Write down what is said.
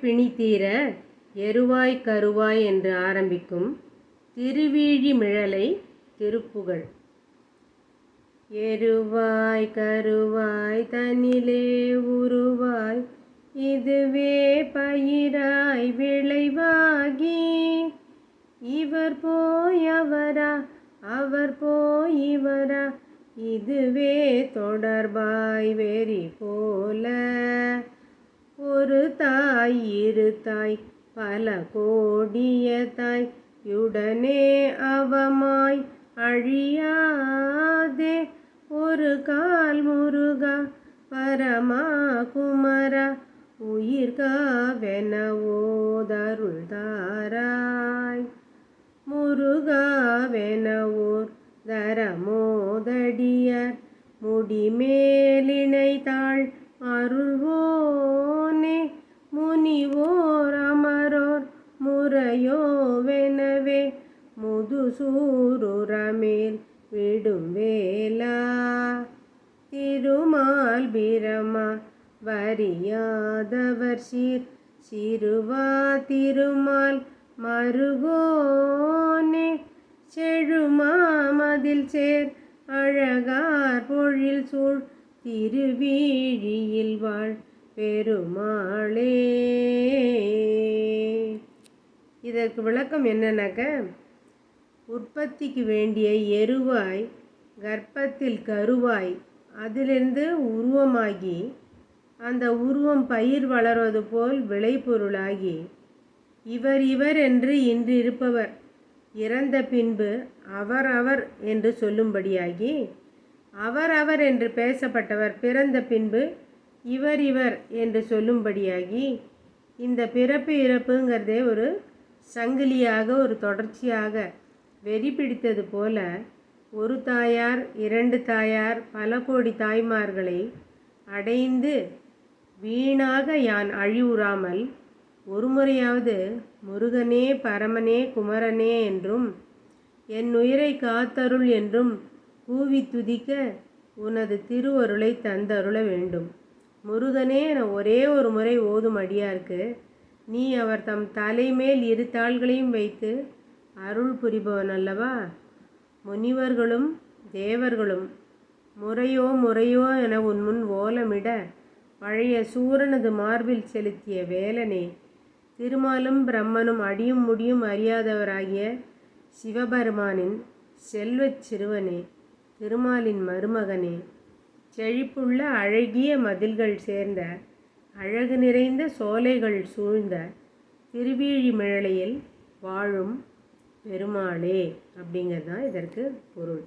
பிணி தீர எருவாய் கருவாய் என்று ஆரம்பிக்கும் திருவீழிமிழலை திருப்புகழ். எருவாய் கருவாய் தனிலே உருவாய் இதுவே பயிராய் விளைவாகி. இவர் போய் அவரா அவர் போய் இவரா இதுவே தொடர்பாய் வெறி போல. ஒரு தாய் இரு தாய் பல கோடிய தாய் யுடனே அவமாய் அழியாதே. ஒரு கால் முருகா பரமா குமரா உயிர்காவெனவோதருள் தாராய். முருகாவெனவோர் தரமோதடியர் முடிமேலினைத்தாள் அருள்வோ முன்னே முனிவோர் அமரோர் முறையோவெனவே முதுசூருரமேல் விடும் வேலா திருமால் பிரமா வரியாதவர் சீர் சிறுவா திருமால் மருகோனே. செழுமாமதில் சேர் அழகார் பொழில் சூழ் திருவீழியில் வாழ் பெருமாளே. இதற்கு விளக்கம் என்னன்னாக்க உற்பத்திக்கு வேண்டிய எருவாய் கர்ப்பத்தில் கருவாய் அதிலிருந்து உருவமாகி அந்த உருவம் பயிர் வளர்வது போல் விளைபொருளாகி இவர் இவர் என்று இன்று இருப்பவர் இறந்த பின்பு அவர் அவர் என்று சொல்லும்படியாகி அவர் அவர் என்று பேசப்பட்டவர் பிறந்த பின்பு இவர் இவர் என்று சொல்லும்படியாகி இந்த பிறப்பு இறப்புங்கிறதே ஒரு சங்கிலியாக ஒரு தொடர்ச்சியாக வெறி பிடித்தது போல ஒரு தாயார் இரண்டு தாயார் பல கோடி தாய்மார்களை அடைந்து வீணாக யான் அழிவுறாமல் ஒரு முறையாவது முருகனே பரமனே குமரனே என்றும் என் உயிரை காத்தருள் என்றும் கூவி துதிக்க உனது திருவருளை தந்தருள வேண்டும். முருகனே என ஒரே ஒரு முறை ஓதும் அடியார்க்கு நீ அவர் தம் தலைமேல் இரு தாள்களையும் வைத்து அருள் புரிபவன் அல்லவா? முனிவர்களும் தேவர்களும் முறையோ முறையோ என உன் முன் ஓலமிட பழைய சூரனது மார்பில் செலுத்திய வேலனே. திருமாலும் பிரம்மனும் அடியும் முடியும் அறியாதவராகிய சிவபெருமானின் செல்வச் சிறுவனே திருமாலின் மருமகனே. செழிப்புள்ள அழகிய மதில்கள் சேர்ந்த அழகு நிறைந்த சோலைகள் சூழ்ந்த திருவீழிமிழலையில் வாழும் பெருமாளே அப்படிங்கிறது தான் இதற்கு பொருள்.